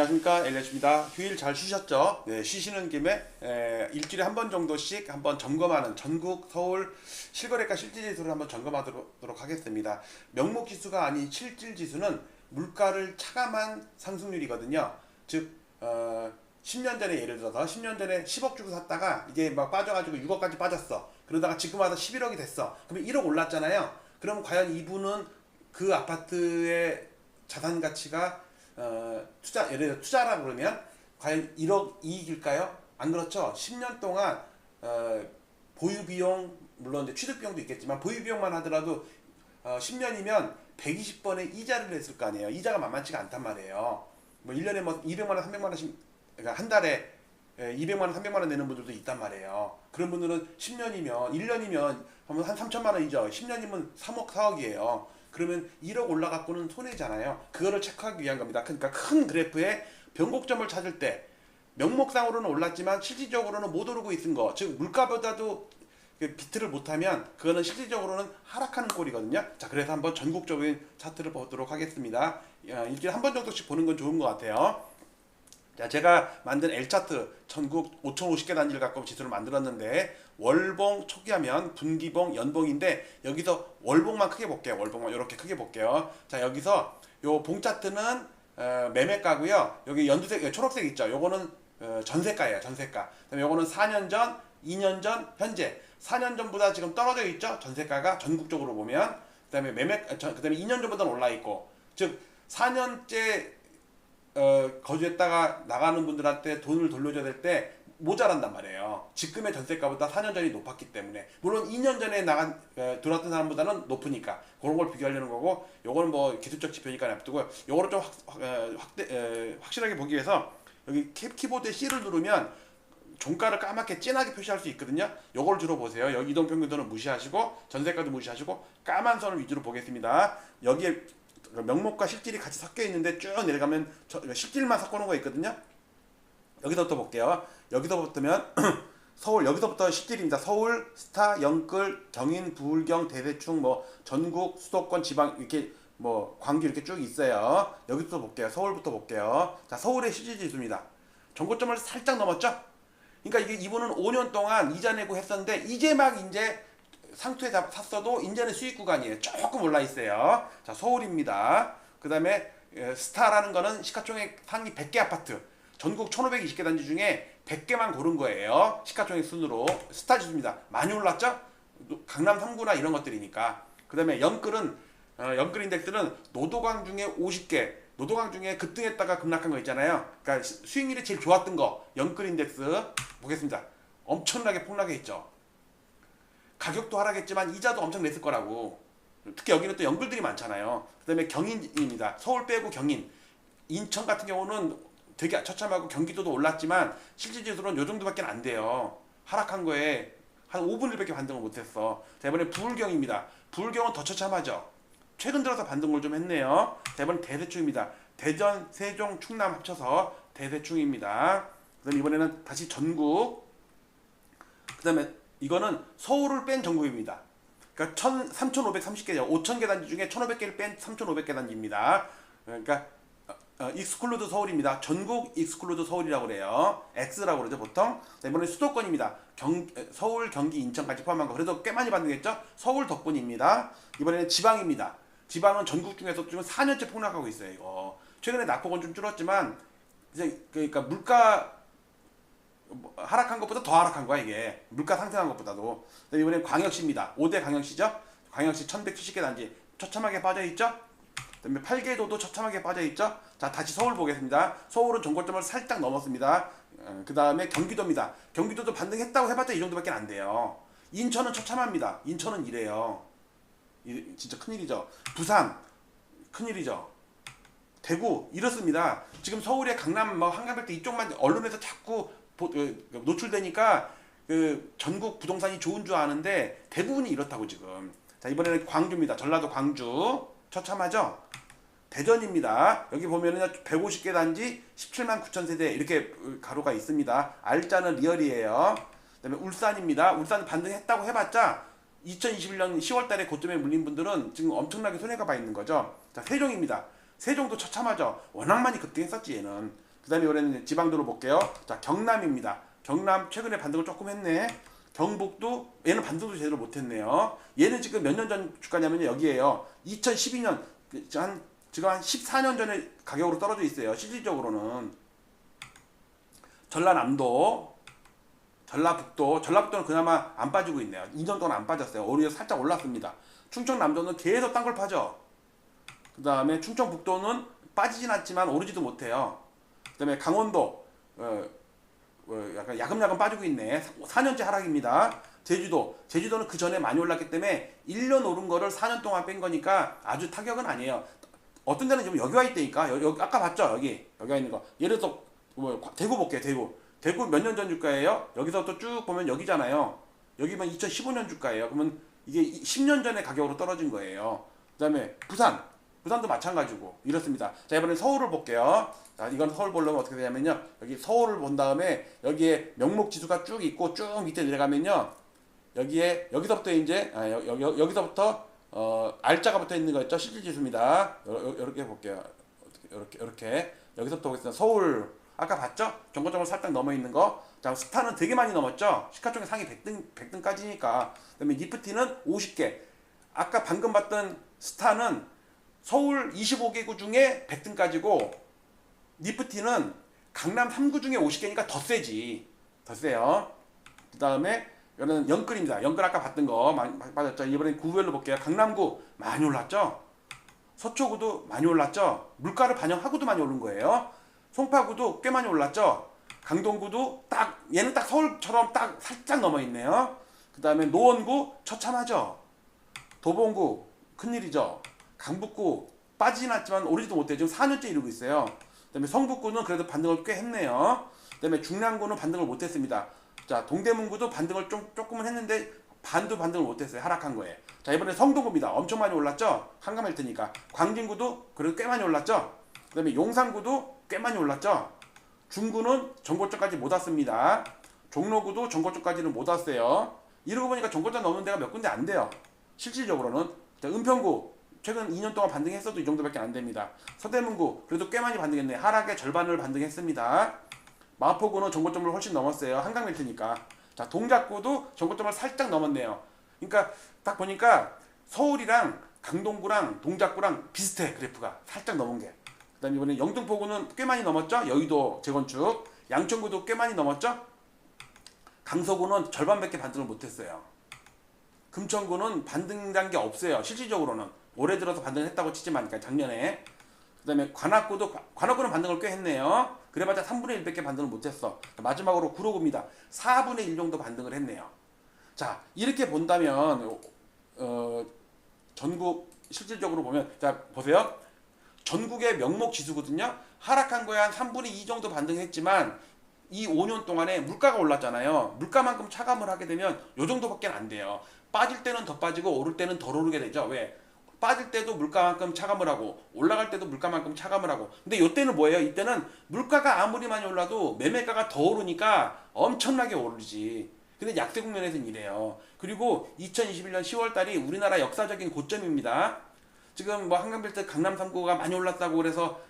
안녕하십니까 엘리엇입니다. 휴일 잘 쉬셨죠? 네, 쉬시는 김에 에, 일주일에 한 번 정도씩 한번 점검하는 전국 서울 실거래가 실질지수를 한번 점검하도록 하겠습니다. 명목 지수가 아닌 실질 지수는 물가를 차감한 상승률이거든요. 즉 어, 10년 전에 예를 들어서 10년 전에 10억 주고 샀다가 이게 막 빠져가지고 6억까지 빠졌어. 그러다가 지금 와서 11억이 됐어. 그러면 1억 올랐잖아요. 그럼 과연 이분은 그 아파트의 자산 가치가 어, 투자 예를 들어 투자라 그러면 과연 1억 이익일까요? 안 그렇죠. 10년 동안 어, 보유 비용 물론 이제 취득 비용도 있겠지만 보유 비용만 하더라도 어, 10년이면 120번의 이자를 냈을 거 아니에요. 이자가 만만치가 않단 말이에요. 뭐 1년에 뭐 200만 원, 300만 원씩 그러니까 한 달에 예, 200만 원, 300만 원 내는 분들도 있단 말이에요. 그런 분들은 10년이면 1년이면 한 3천만 원이죠. 10년이면 3억, 4억이에요. 그러면 1억 올라갖고는 손해잖아요. 그거를 체크하기 위한 겁니다. 그러니까 큰 그래프에 변곡점을 찾을 때 명목상으로는 올랐지만 실질적으로는 못 오르고 있는 거, 즉 물가보다도 그 비트를 못하면 그거는 실질적으로는 하락하는 꼴이거든요. 자, 그래서 한번 전국적인 차트를 보도록 하겠습니다. 야, 일주일에 한 번 정도씩 보는 건 좋은 것 같아요. 자, 제가 만든 L 차트 전국 5,050개 단지를 갖고 지수를 만들었는데 월봉 초기하면 분기봉, 연봉인데 여기서 월봉만 크게 볼게요. 월봉만 이렇게 크게 볼게요. 자, 여기서 요 봉 차트는 어, 매매가고요. 여기 연두색, 초록색 있죠. 요거는 어, 전세가예요. 전세가. 그다음에 요거는 4년 전, 2년 전, 현재. 4년 전보다 지금 떨어져 있죠. 전세가가 전국적으로 보면. 그다음에 매매 아, 전- 그다음에 2년 전보다는 올라 있고. 즉 4년째 어, 거주했다가 나가는 분들한테 돈을 돌려줘야 될 때 모자란단 말이에요. 지금의 전세가보다 4년 전이 높았기 때문에 물론 2년 전에 나간 어, 들어왔던 사람보다는 높으니까 그런 걸 비교하려는 거고 요거는 뭐 기술적 지표니까 냅두고 요거를 좀 확, 확, 어, 확대, 어, 확실하게 보기 위해서 여기 키- 키보드에 C를 누르면 종가를 까맣게 진하게 표시할 수 있거든요. 요걸 주로 보세요. 여기 이동평균도는 무시하시고 전세가도 무시하시고 까만 선을 위주로 보겠습니다. 여기에 명목과 실질이 같이 섞여 있는데 쭉 내려가면 저- 실질만 섞어놓은 거 있거든요. 여기서부터 볼게요. 여기서부터면 서울 여기서부터 실질입니다. 서울, 스타, 영끌, 경인, 부울경, 대대충 뭐 전국, 수도권, 지방 이렇게 뭐 광주 이렇게 쭉 있어요. 여기부터 볼게요. 서울부터 볼게요. 자, 서울의 실질 지수입니다. 전고점을 살짝 넘었죠? 그러니까 이게 이분은 5년 동안 이자 내고 했었는데 이제 막 이제 상투에 잡- 샀어도 이제는 수익 구간이에요. 조금 올라 있어요. 자, 서울입니다. 그 다음에 에, 스타라는 거는 시가총액 상위 100개 아파트. 전국 1520개 단지 중에 100개만 고른 거예요. 시가총액 순으로 스타 지수입니다. 많이 올랐죠? 노- 강남 3구나 이런 것들이니까. 그 다음에 영끌은 어, 영끌 인덱스는 노도강 중에 50개, 노도강 중에 급등했다가 급락한 거 있잖아요. 그러니까 시- 수익률이 제일 좋았던 거 영끌 인덱스 보겠습니다. 엄청나게 폭락해 있죠. 가격도 하락했지만 이자도 엄청 냈을 거라고. 특히 여기는 또 연끌들이 많잖아요. 그다음에 경인입니다. 서울 빼고 경인, 인천 같은 경우는 되게 처참하고 경기도도 올랐지만 실질 지수로는 요 정도밖에 안 돼요. 하락한 거에 한 5분 1밖에 반등을 못했어. 자, 이번에 부울경입니다. 부울경은 더 처참하죠. 최근 들어서 반등을 좀 했네요. 자, 이번엔 대대충입니다. 대전, 세종, 충남 합쳐서 대대충입니다. 그다음 이번에는 다시 전국. 그다음에 이거는 서울을 뺀 전국입니다. 그러니까 1 3,530개, 5,000개 단지 중에 1,500개를 뺀 3,500개 단지입니다. 그러니까 어, 어, 익스클루드 서울입니다. 전국 익스클루드 서울이라고 그래요. X라고 그러죠 보통. 자, 이번에 수도권입니다. 경, 에, 서울, 경기, 인천까지 포함한 거. 그래도 꽤 많이 반등했죠. 서울 덕분입니다. 이번에는 지방입니다. 지방은 전국 중에서 지금 4년째 폭락하고 있어요. 이거 최근에 낙폭은 좀 줄었지만 이제 그러니까 물가 뭐 하락한 것보다 더 하락한 거야 이게. 물가 상승한 것보다도. 이번엔 광역시입니다. 5대 광역시죠? 광역시 1170개 단지 처참하게 빠져 있죠? 그다음에 8개도도 처참하게 빠져 있죠? 자 다시 서울 보겠습니다. 서울은 전고점을 살짝 넘었습니다. 그 다음에 경기도입니다. 경기도도 반등했다고 해봤자 이 정도밖에 안 돼요. 인천은 처참합니다. 인천은 이래요. 이- 진짜 큰일이죠. 부산 큰일이죠. 대구 이렇습니다. 지금 서울의 강남 뭐 한강백대 이쪽만 언론에서 자꾸 노출되니까 그 전국 부동산이 좋은 줄 아는데 대부분이 이렇다고 지금. 자 이번에는 광주입니다. 전라도 광주 처참하죠. 대전입니다. 여기 보면은 150개 단지 17만 9천 세대 이렇게 가로가 있습니다. 알짜는 리얼이에요. 그 다음에 울산입니다. 울산 반등했다고 해봤자 2021년 10월 달에 고점에 물린 분들은 지금 엄청나게 손해가 봐 있는 거죠. 자 세종입니다. 세종도 처참하죠. 워낙 많이 급등했었지 얘는. 그 다음에 이번에는 지방도로 볼게요. 자 경남입니다. 경남 최근에 반등을 조금 했네. 경북도 얘는 반등도 제대로 못했네요. 얘는 지금 몇 년 전 주가냐면 여기에요. 2012년 한 지금 한 14년 전에 가격으로 떨어져 있어요. 실질적으로는 전라남도, 전라북도, 전라북도는 그나마 안 빠지고 있네요. 2년 동안 안 빠졌어요. 오히려 살짝 올랐습니다. 충청남도는 계속 딴 걸 파죠. 그 다음에 충청북도는 빠지진 않지만 오르지도 못해요. 그 다음에 강원도, 어, 어, 약간 야금야금 빠지고 있네. 4년째 하락입니다. 제주도, 제주도는 그 전에 많이 올랐기 때문에 1년 오른 거를 4년 동안 뺀 거니까 아주 타격은 아니에요. 어떤 데는 지금 여기 와 있다니까. 여기, 여기 아까 봤죠? 여기. 여기 와 있는 거. 예를 들어서 뭐, 과- 대구 볼게요. 대구. 대구 몇 년 전 주가예요? 여기서부터 쭉 보면 여기잖아요. 여기면 2015년 주가예요. 그러면 이게 10년 전에 가격으로 떨어진 거예요. 그 다음에 부산. 부산도 마찬가지고 이렇습니다. 자 이번엔 서울을 볼게요. 자 이건 서울 보려면 어떻게 되냐면요. 여기 서울을 본 다음에 여기에 명목 지수가 쭉 있고 쭉 밑에 내려가면요. 여기에 여기서부터 이제 아, 여, 여, 여기서부터 어 알자가 붙어 있는 거 있죠 실질 지수입니다. 이렇게 볼게요. 이렇게 이렇게 여기서부터 보겠습니다. 서울 아까 봤죠? 정거점을 살짝 넘어 있는 거. 자 스타는 되게 많이 넘었죠. 시가총액 상위 100등 100등까지니까. 그 다음에 니프티는 50개. 아까 방금 봤던 스타는 서울 25개구 중에 100등까지고 니프티는 강남 3구 중에 50개니까 더 세지. 더 세요. 그 다음에 이거는 영끌입니다. 영끌 아까 봤던 거 많이 빠졌죠. 이번엔 구별로 볼게요. 강남구 많이 올랐죠. 서초구도 많이 올랐죠. 물가를 반영하고도 많이 오른 거예요. 송파구도 꽤 많이 올랐죠. 강동구도 딱 얘는 딱 서울처럼 딱 살짝 넘어 있네요. 그 다음에 노원구 처참하죠. 도봉구 큰일이죠. 강북구 빠지진 않지만 오르지도 못해 지금 4년째 이루고 있어요. 그다음에 성북구는 그래도 반등을 꽤 했네요. 그다음에 중랑구는 반등을 못했습니다. 자 동대문구도 반등을 좀 조금은 했는데 반도 반등을 못했어요. 하락한 거에. 자 이번에 성동구입니다. 엄청 많이 올랐죠. 한가할 테니까. 광진구도 그래도 꽤 많이 올랐죠. 그다음에 용산구도 꽤 많이 올랐죠. 중구는 전고점까지 못 왔습니다. 종로구도 전고점까지는 못 왔어요. 이러고 보니까 전고점 넘는 데가 몇 군데 안 돼요. 실질적으로는 자, 은평구 최근 2년 동안 반등했어도 이 정도밖에 안 됩니다. 서대문구 그래도 꽤 많이 반등했네. 하락의 절반을 반등했습니다. 마포구는 전고점을 훨씬 넘었어요. 한강 벨트니까. 자 동작구도 전고점을 살짝 넘었네요. 그러니까 딱 보니까 서울이랑 강동구랑 동작구랑 비슷해 그래프가 살짝 넘은 게. 그다음 이번에 영등포구는 꽤 많이 넘었죠. 여의도 재건축. 양천구도 꽤 많이 넘었죠. 강서구는 절반밖에 반등을 못했어요. 금천구는 반등한 게 없어요. 실질적으로는 올해 들어서 반등했다고 치지만 그러니까 작년에 그다음에 관악구도 관악구는 반등을 꽤 했네요. 그래봤자 3분의 1밖에 반등을 못했어. 마지막으로 구로구입니다. 4분의 1 정도 반등을 했네요. 자 이렇게 본다면 어, 전국 실질적으로 보면 자 보세요. 전국의 명목 지수거든요. 하락한 거에 한 3분의 2 정도 반등했지만 이 5년 동안에 물가가 올랐잖아요. 물가만큼 차감을 하게 되면 요 정도밖에 안 돼요. 빠질 때는 더 빠지고 오를 때는 덜 오르게 되죠. 왜? 빠질 때도 물가만큼 차감을 하고 올라갈 때도 물가만큼 차감을 하고 근데 이때는 뭐예요? 이때는 물가가 아무리 많이 올라도 매매가가 더 오르니까 엄청나게 오르지. 근데 약세 국면에서는 이래요. 그리고 2021년 10월 달이 우리나라 역사적인 고점입니다. 지금 뭐 한강벨트 강남 3구가 많이 올랐다고 그래서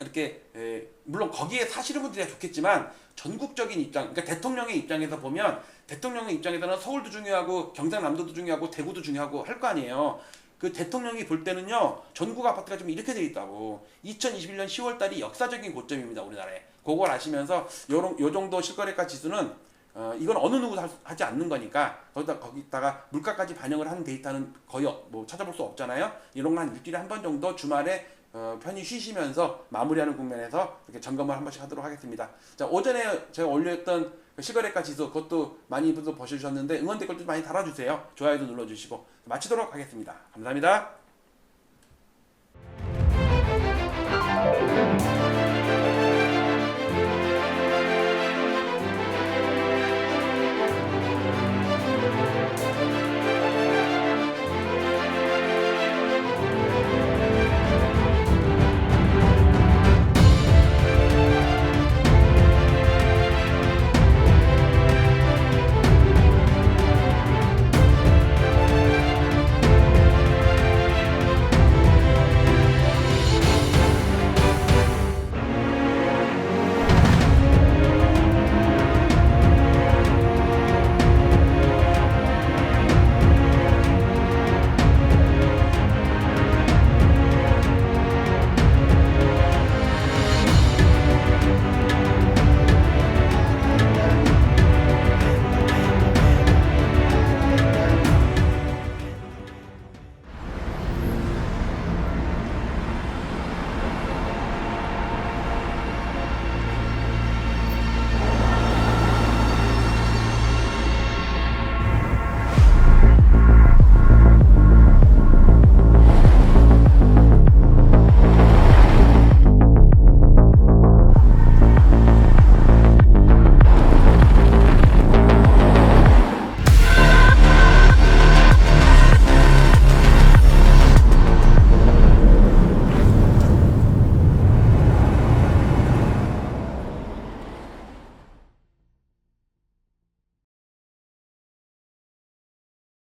착 이렇게 에, 물론 거기에 사시는 분들이 좋겠지만 전국적인 입장, 그러니까 대통령의 입장에서 보면 대통령의 입장에서는 서울도 중요하고 경상남도도 중요하고 대구도 중요하고 할 거 아니에요. 그 대통령이 볼 때는요 전국 아파트가 좀 이렇게 돼 있다고 2021년 10월 달이 역사적인 고점입니다 우리나라에 그걸 아시면서 요런 요 정도 실거래가 지수는 어, 이건 어느 누구도 하지 않는 거니까 거기다 거기다가 물가까지 반영을 하는 데이터는 거의 어- 뭐 찾아볼 수 없잖아요. 이런 거 한 일주일에 한 번 정도 주말에 어, 편히 쉬시면서 마무리하는 국면에서 이렇게 점검을 한 번씩 하도록 하겠습니다. 자 오전에 제가 올렸던 그 실거래가 지수 그것도 많이 보셔주셨는데 응원 댓글도 많이 달아주세요. 좋아요도 눌러주시고 마치도록 하겠습니다. 감사합니다.